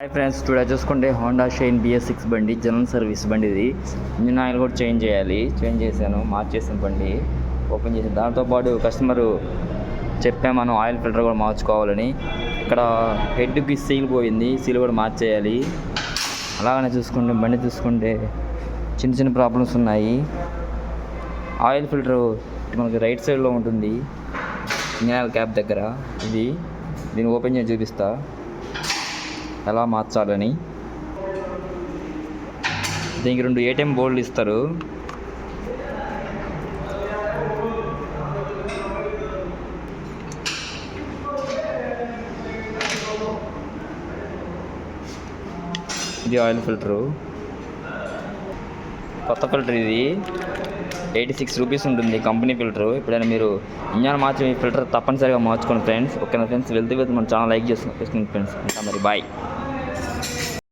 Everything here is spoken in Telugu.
హాయ్ ఫ్రెండ్స్ టుడే చూసుకుంటే హోండా షైన్ బిఎస్ సిక్స్ బండి జనరల్ సర్వీస్ బండి ఇది. ఇంజిన్ ఆయిల్ కూడా చేంజ్ చేయాలి. చేంజ్ చేశాను మార్చేసిన బండి. ఓపెన్ చేసాను దాంతోపాటు కస్టమర్ చెప్పాం మనం ఆయిల్ ఫిల్టర్ కూడా మార్చుకోవాలని. ఇక్కడ హెడ్కి సీల్ పోయింది. సీల్ కూడా మార్చేయాలి. అలాగనే చూసుకుంటే బండి చూసుకుంటే చిన్న చిన్న ప్రాబ్లమ్స్ ఉన్నాయి. ఆయిల్ ఫిల్టర్ మనకి రైట్ సైడ్లో ఉంటుంది. ఇంజిన్ ఆయిల్ క్యాప్ దగ్గర. ఇది. దీన్ని ఓపెన్ చేసి చూపిస్తా. ఎలా మార్చాలని? దీనికి రెండు ఏటీఎం బోర్డులు ఇస్తారు. ఇది ఆయిల్ ఫిల్టరు. కొత్త ఫిల్టర్ ఇది. ఎయిటీ సిక్స్ రూపీస్ ఉంటుంది కంపెనీ ఫిల్టర్. ఎప్పుడైనా మీరు ఇంజన్ మార్చి ఫిల్టర్ తప్పనిసరిగా మార్చుకోండి ఫ్రెండ్స్. ఓకేనా ఫ్రెండ్స్? వెళ్తూ వెళ్తూ మనం చాలా లైక్ చేసుకుని ఫ్రెండ్స్. ఉంటా మరి బాయ్.